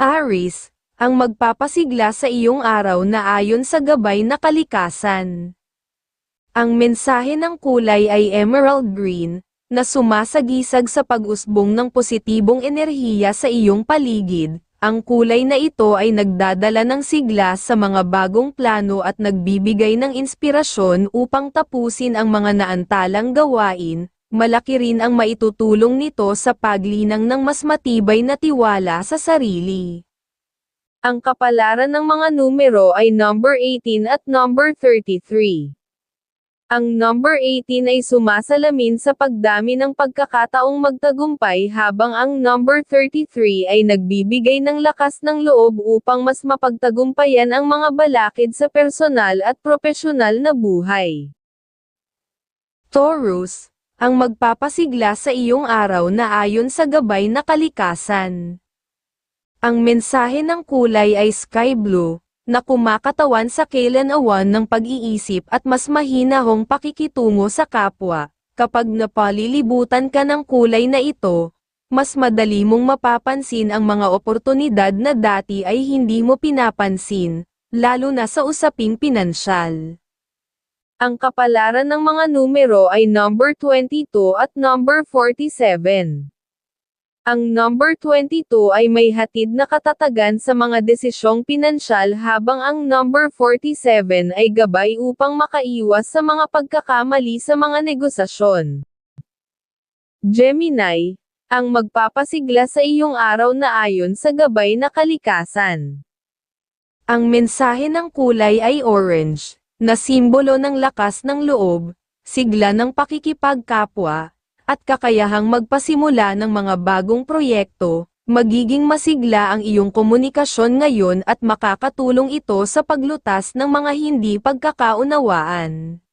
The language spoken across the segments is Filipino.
Aris, ang magpapasigla sa iyong araw na ayon sa gabay na kalikasan. Ang mensahe ng kulay ay emerald green, na sumasagisag sa pag-usbong ng positibong enerhiya sa iyong paligid. Ang kulay na ito ay nagdadala ng sigla sa mga bagong plano at nagbibigay ng inspirasyon upang tapusin ang mga naantalang gawain. Malaki rin ang maitutulong nito sa paglinang ng mas matibay na tiwala sa sarili. Ang kapalaran ng mga numero ay number 18 at number 33. Ang number 18 ay sumasalamin sa pagdami ng pagkakataong magtagumpay habang ang number 33 ay nagbibigay ng lakas ng loob upang mas mapagtagumpayan ang mga balakid sa personal at propesyonal na buhay. Taurus, ang magpapasigla sa iyong araw na ayon sa gabay na kalikasan. Ang mensahe ng kulay ay sky blue, na kumakatawan sa kailan-awan ng pag-iisip at mas mahinahong pakikitungo sa kapwa. Kapag napalilibutan ka ng kulay na ito, mas madali mong mapapansin ang mga oportunidad na dati ay hindi mo pinapansin, lalo na sa usaping pinansyal. Ang kapalaran ng mga numero ay number 22 at number 47. Ang number 22 ay may hatid na katatagan sa mga desisyong pinansyal habang ang number 47 ay gabay upang makaiwas sa mga pagkakamali sa mga negosasyon. Gemini, ang magpapasigla sa iyong araw na ayon sa gabay na kalikasan. Ang mensahe ng kulay ay orange, na simbolo ng lakas ng loob, sigla ng pakikipagkapwa, at kakayahang magpasimula ng mga bagong proyekto, magiging masigla ang iyong komunikasyon ngayon at makakatulong ito sa paglutas ng mga hindi pagkakaunawaan.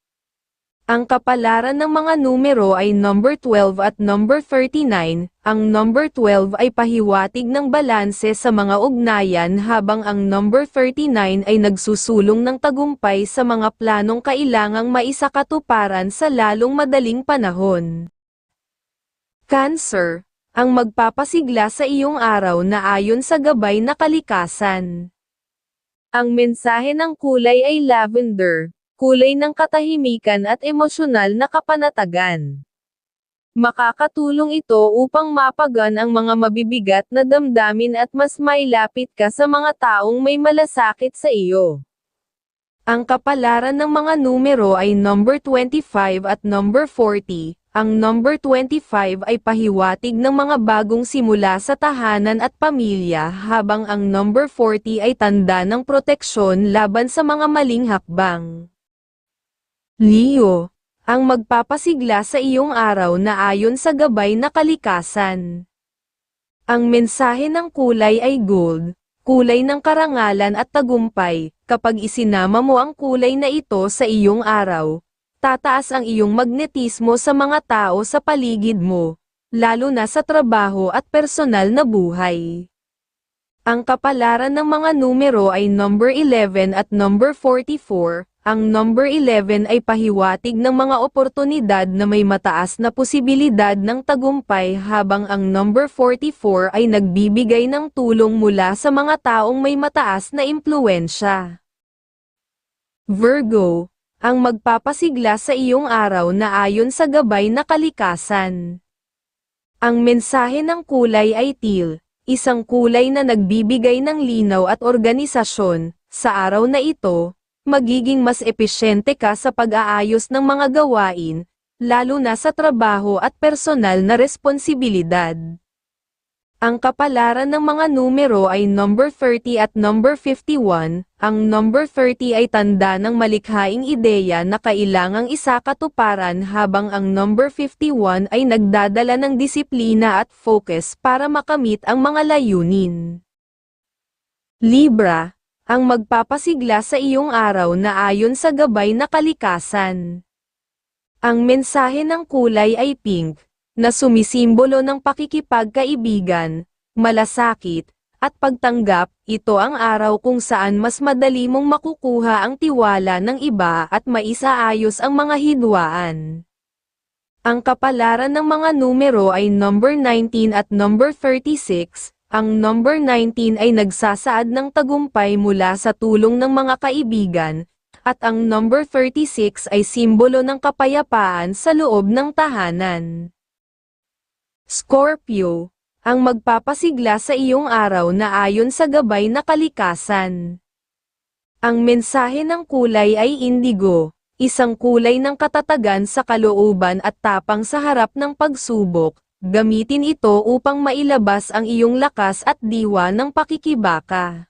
Ang kapalaran ng mga numero ay number 12 at number 39. Ang number 12 ay pahiwatig ng balanse sa mga ugnayan habang ang number 39 ay nagsusulong ng tagumpay sa mga planong kailangang maisakatuparan sa lalong madaling panahon. Cancer, ang magpapasigla sa iyong araw na ayon sa gabay na kalikasan. Ang mensahe ng kulay ay lavender, kulay ng katahimikan at emosyonal na kapanatagan. Makakatulong ito upang mapagan ang mga mabibigat na damdamin at mas mailapit ka sa mga taong may malasakit sa iyo. Ang kapalaran ng mga numero ay number 25 at number 40, ang number 25 ay pahiwatig ng mga bagong simula sa tahanan at pamilya habang ang number 40 ay tanda ng proteksyon laban sa mga maling hakbang. Leo, ang magpapasigla sa iyong araw na ayon sa gabay na kalikasan. Ang mensahe ng kulay ay gold, kulay ng karangalan at tagumpay, kapag isinama mo ang kulay na ito sa iyong araw, tataas ang iyong magnetismo sa mga tao sa paligid mo, lalo na sa trabaho at personal na buhay. Ang kapalaran ng mga numero ay number 11 at number 44. Ang number 11 ay pahiwatig ng mga oportunidad na may mataas na posibilidad ng tagumpay habang ang number 44 ay nagbibigay ng tulong mula sa mga taong may mataas na impluensya. Virgo, ang magpapasigla sa iyong araw na ayon sa gabay na kalikasan. Ang mensahe ng kulay ay teal, isang kulay na nagbibigay ng linaw at organisasyon. Sa araw na ito, magiging mas epesyente ka sa pag-aayos ng mga gawain, lalo na sa trabaho at personal na responsibilidad. Ang kapalaran ng mga numero ay number 30 at number 51. Ang number 30 ay tanda ng malikhaing ideya na kailangang isakatuparan habang ang number 51 ay nagdadala ng disiplina at focus para makamit ang mga layunin. Libra, ang magpapasigla sa iyong araw na ayon sa gabay na kalikasan. Ang mensahe ng kulay ay pink, na sumisimbolo ng pakikipagkaibigan, malasakit, at pagtanggap, ito ang araw kung saan mas madali mong makukuha ang tiwala ng iba at maisaayos ang mga hidwaan. Ang kapalaran ng mga numero ay number 19 at number 36. Ang number 19 ay nagsasaad ng tagumpay mula sa tulong ng mga kaibigan, at ang number 36 ay simbolo ng kapayapaan sa loob ng tahanan. Scorpio, ang magpapasigla sa iyong araw na ayon sa gabay na kalikasan. Ang mensahe ng kulay ay indigo, isang kulay ng katatagan sa kalooban at tapang sa harap ng pagsubok, Gamitin ito upang mailabas ang iyong lakas at diwa ng pakikibaka.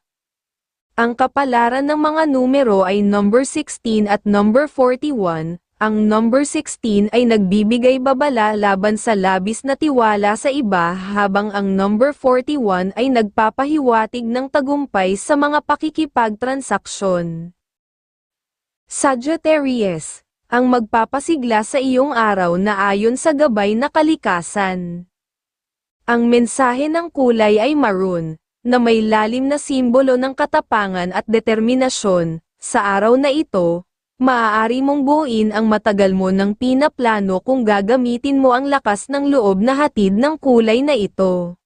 Ang kapalaran ng mga numero ay number 16 at number 41. Ang number 16 ay nagbibigay babala laban sa labis na tiwala sa iba habang ang number 41 ay nagpapahiwatig ng tagumpay sa mga pakikipagtransaksyon. Sagittarius ang magpapasigla sa iyong araw na ayon sa gabay na kalikasan. Ang mensahe ng kulay ay maroon, na may lalim na simbolo ng katapangan at determinasyon. Sa araw na ito, maaari mong buuin ang matagal mo ng pinaplano kung gagamitin mo ang lakas ng loob na hatid ng kulay na ito.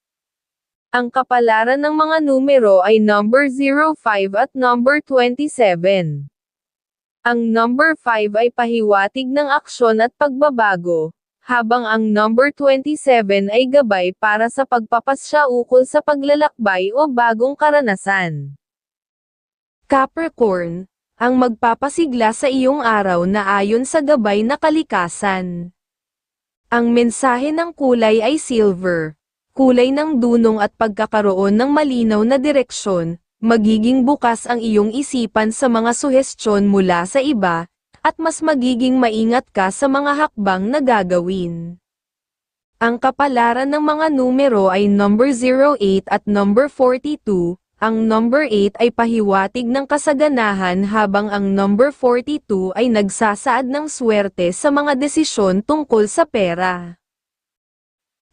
Ang kapalaran ng mga numero ay number 05 at number 27. Ang number 5 ay pahiwatig ng aksyon at pagbabago, habang ang number 27 ay gabay para sa pagpapasya ukol sa paglalakbay o bagong karanasan. Capricorn, ang magpapasigla sa iyong araw na ayon sa gabay na kalikasan. Ang mensahe ng kulay ay silver, kulay ng dunong at pagkakaroon ng malinaw na direksyon, magiging bukas ang iyong isipan sa mga suhestyon mula sa iba, at mas magiging maingat ka sa mga hakbang na gagawin. Ang kapalaran ng mga numero ay number 08 at number 42, ang number 8 ay pahiwatig ng kasaganahan habang ang number 42 ay nagsasaad ng swerte sa mga desisyon tungkol sa pera.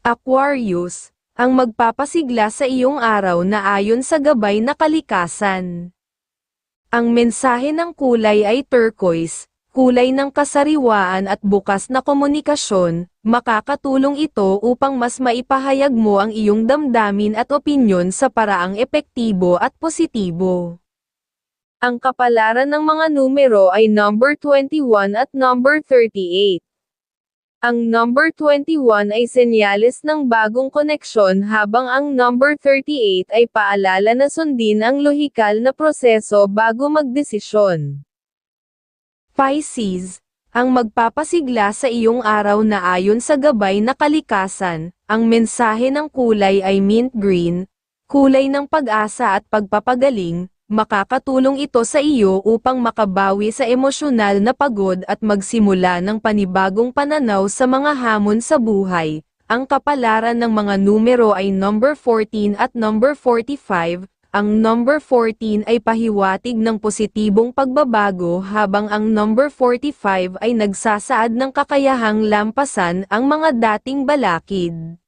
Aquarius, ang magpapasigla sa iyong araw na ayon sa gabay na kalikasan. Ang mensahe ng kulay ay turquoise, kulay ng kasariwaan at bukas na komunikasyon, makakatulong ito upang mas maipahayag mo ang iyong damdamin at opinyon sa paraang epektibo at positibo. Ang kapalaran ng mga numero ay number 21 at number 38. Ang number 21 ay senyales ng bagong koneksyon habang ang number 38 ay paalala na sundin ang lohikal na proseso bago magdesisyon. Pisces, ang magpapasigla sa iyong araw na ayon sa gabay na kalikasan, ang mensahe ng kulay ay mint green, kulay ng pag-asa at pagpapagaling, Makakatulong ito sa iyo upang makabawi sa emosyonal na pagod at magsimula ng panibagong pananaw sa mga hamon sa buhay. Ang kapalaran ng mga numero ay number 14 at number 45. Ang number 14 ay pahiwatig ng positibong pagbabago habang ang number 45 ay nagsasaad ng kakayahang lampasan ang mga dating balakid.